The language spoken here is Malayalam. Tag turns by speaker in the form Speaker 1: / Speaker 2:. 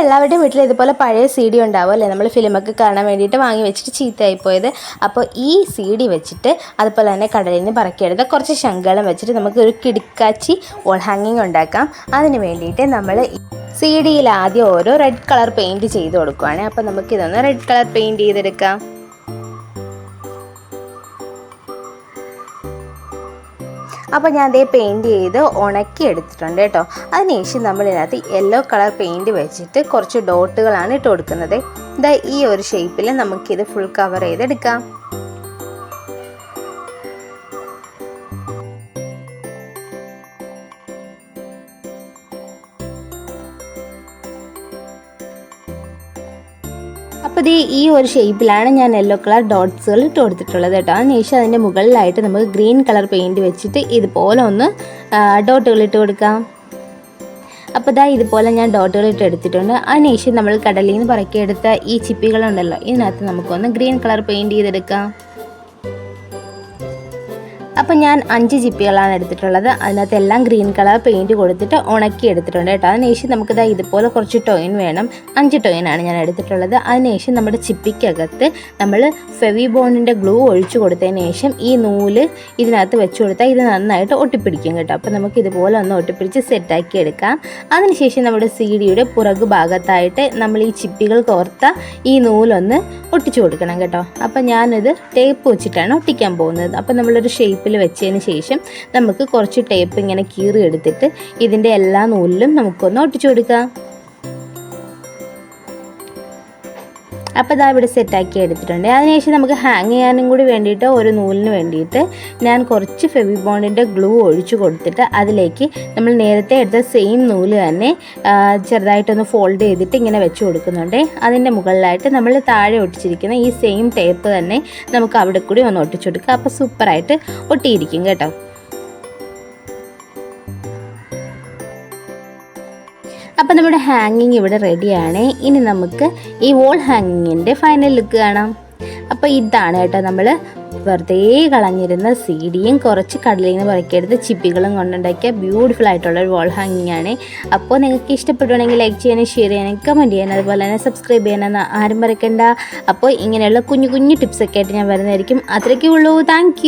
Speaker 1: എല്ലാവരുടെയും വീട്ടിൽ ഇതുപോലെ പഴയ സി ഡി ഉണ്ടാവും അല്ലേ? നമ്മൾ ഫിലിമൊക്കെ കാണാൻ വേണ്ടിയിട്ട് വാങ്ങി വെച്ചിട്ട് ചീത്തയായി പോയത്. അപ്പോൾ ഈ സി ഡി വെച്ചിട്ട് അതുപോലെ തന്നെ കടലിൽ നിന്ന് പറക്കിയെടുത്ത കുറച്ച് ശങ്കളം വെച്ചിട്ട് നമുക്ക് ഒരു കിടുക്കാച്ചി വോൾ ഹാങ്ങിങ് ഉണ്ടാക്കാം. അതിന് വേണ്ടിയിട്ട് നമ്മൾ സി ഡിയിൽ ആദ്യം ഓരോ റെഡ് കളർ പെയിന്റ് ചെയ്ത് കൊടുക്കുവാണ്. അപ്പോൾ നമുക്കിതൊന്ന് റെഡ് കളർ പെയിന്റ് ചെയ്തെടുക്കാം. അപ്പോൾ ഞാൻ അതേ പെയിന്റ് ചെയ്ത് ഉണക്കി എടുത്തിട്ടുണ്ട് കേട്ടോ. അതിനുശേഷം നമ്മൾ ഇതിനകത്ത് യെല്ലോ കളർ പെയിന്റ് വെച്ചിട്ട് കുറച്ച് ഡോട്ടുകളാണ് ഇട്ട് കൊടുക്കുന്നത്. ഇതാ ഈ ഒരു ഷേപ്പിൽ നമുക്കിത് ഫുൾ കവർ ചെയ്തെടുക്കാം. അപ്പോൾ ഇത് ഈ ഒരു ഷേപ്പിലാണ് ഞാൻ യെല്ലോ കളർ ഡോട്ട്സുകൾ ഇട്ട് കൊടുത്തിട്ടുള്ളത് കേട്ടോ അതിനുശേഷം അതിന്റെ മുകളിലായിട്ട് നമുക്ക് ഗ്രീൻ കളർ പെയിന്റ് വെച്ചിട്ട് ഇതുപോലെ ഒന്ന് ഡോട്ടുകൾ ഇട്ട് കൊടുക്കാം. അപ്പോൾ ഇതാ ഇതുപോലെ ഞാൻ ഡോട്ടുകൾ ഇട്ട് എടുത്തിട്ടുണ്ട്. അതിനുശേഷം നമ്മൾ കടലിൽ നിന്ന് പറക്കിയെടുത്ത ഈ ചിപ്പികളുണ്ടല്ലോ ഇതിനകത്ത് നമുക്കൊന്ന് ഗ്രീൻ കളർ പെയിന്റ് ചെയ്തെടുക്കാം. അപ്പോൾ ഞാൻ അഞ്ച് ചിപ്പികളാണ് എടുത്തിട്ടുള്ളത്. അതിനകത്ത് എല്ലാം ഗ്രീൻ കളർ പെയിന്റ് കൊടുത്തിട്ട് ഉണക്കി എടുത്തിട്ടുണ്ട് കേട്ടോ അതിനുശേഷം നമുക്കിതാ ഇതുപോലെ കുറച്ച് ടോയിൻ വേണം. അഞ്ച് ടോയിനാണ് ഞാൻ എടുത്തിട്ടുള്ളത്. അതിനുശേഷം നമ്മുടെ ചിപ്പിക്കകത്ത് നമ്മൾ ഫെവി ബോണ്ടിന്റെ ഗ്ലൂ ഒഴിച്ചു കൊടുത്തതിന് ശേഷം ഈ നൂൽ ഇതിനകത്ത് വെച്ച് കൊടുത്താൽ ഇത് നന്നായിട്ട് ഒട്ടിപ്പിടിക്കും കേട്ടോ. അപ്പോൾ നമുക്ക് ഇതുപോലെ ഒന്ന് ഒട്ടിപ്പിടിച്ച് സെറ്റാക്കി എടുക്കാം. അതിനുശേഷം നമ്മുടെ സി ഡിയുടെ പുറകു ഭാഗത്തായിട്ട് നമ്മൾ ഈ ചിപ്പികൾ കോർത്ത ഈ നൂലൊന്ന് ഒട്ടിച്ചു കൊടുക്കണം കേട്ടോ. അപ്പോൾ ഞാനിത് ടേപ്പ് വെച്ചിട്ടാണ് ഒട്ടിക്കാൻ പോകുന്നത്. അപ്പോൾ നമ്മളൊരു ഷേപ്പിൽ വെച്ചതിന് ശേഷം നമുക്ക് കുറച്ച് ടേപ്പ് ഇങ്ങനെ കീറി എടുത്തിട്ട് ഇതിന്റെ എല്ലാ നൂലിലും നമുക്കൊന്ന് ഒട്ടിച്ചു കൊടുക്കാം. അപ്പോൾ ഇതാ ഇവിടെ സെറ്റാക്കി എടുത്തിട്ടുണ്ട്. അതിനുശേഷം നമുക്ക് ഹാങ് ചെയ്യാനും കൂടി വേണ്ടിയിട്ട് ഒരു നൂലിന് വേണ്ടിയിട്ട് ഞാൻ കുറച്ച് ഫെവി ബോണ്ടിന്റെ ഗ്ലൂ ഒഴിച്ചു കൊടുത്തിട്ട് അതിലേക്ക് നമ്മൾ നേരത്തെ എടുത്ത സെയിം നൂൽ തന്നെ ചെറുതായിട്ടൊന്ന് ഫോൾഡ് ചെയ്തിട്ട് ഇങ്ങനെ വെച്ച് കൊടുക്കുന്നുണ്ട്. അതിന്റെ മുകളിലായിട്ട് നമ്മൾ താഴെ ഒട്ടിച്ചിരിക്കുന്ന ഈ സെയിം ടേപ്പ് തന്നെ നമുക്ക് അവിടെ കൂടി ഒന്ന് ഒട്ടിച്ചു കൊടുക്കുക അപ്പോൾ സൂപ്പറായിട്ട് ഒട്ടിയിരിക്കും കേട്ടോ. അപ്പോൾ നമ്മുടെ ഹാങ്ങിങ് ഇവിടെ റെഡിയാണ് ഇനി നമുക്ക് ഈ വോൾ ഹാങ്ങിങ്ങിന്റെ ഫൈനൽ ലുക്ക് കാണാം. അപ്പോൾ ഇതാണ് കേട്ടോ നമ്മൾ വെറുതെ കളഞ്ഞിരുന്ന സീഡിയും കുറച്ച് കടലിൽ നിന്ന് പറക്കിയെടുത്ത് ചിപ്പികളും കൊണ്ടുണ്ടാക്കിയ ബ്യൂട്ടിഫുൾ ആയിട്ടുള്ള ഒരു വോൾ ഹാങ്ങിങ് ആണ്. അപ്പോൾ നിങ്ങൾക്ക് ഇഷ്ടപ്പെടുവാണെങ്കിൽ ലൈക്ക് ചെയ്യാനും ഷെയർ ചെയ്യാനും കമന്റ് ചെയ്യാനും അതുപോലെ തന്നെ സബ്സ്ക്രൈബ് ചെയ്യാനൊന്നും ആരും മറക്കണ്ട. അപ്പോൾ ഇങ്ങനെയുള്ള കുഞ്ഞു കുഞ്ഞു ടിപ്സൊക്കെ ആയിട്ട് ഞാൻ വരുന്നതായിരിക്കും. അത്രയ്ക്കേ ഉള്ളൂ. താങ്ക്